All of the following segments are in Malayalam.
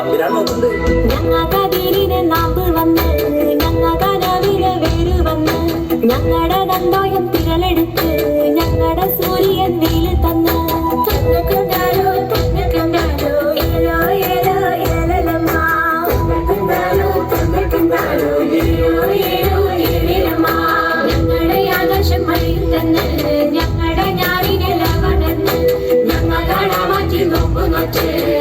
തമ്പിരാണ് നോക്കുന്നത് ഞങ്ങളുടെ നന്ദോയം തിരളെടുത്ത് ഞങ്ങളുടെ സൂര്യൻ വെയിൽ തന്നു ഞങ്ങളുടെ ഞാനിനെ ലവണെന്ന് ഞങ്ങളുടെ മാറ്റി നോക്കുന്നു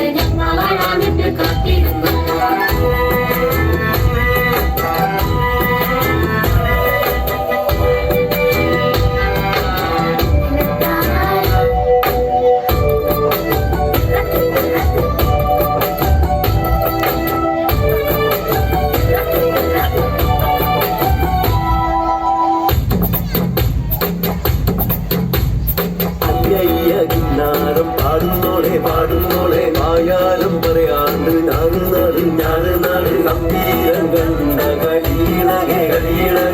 നടന്നറിഞ്ഞാറ് നട ഗംഭീരം കണ്ട കളീളകെ കളീളക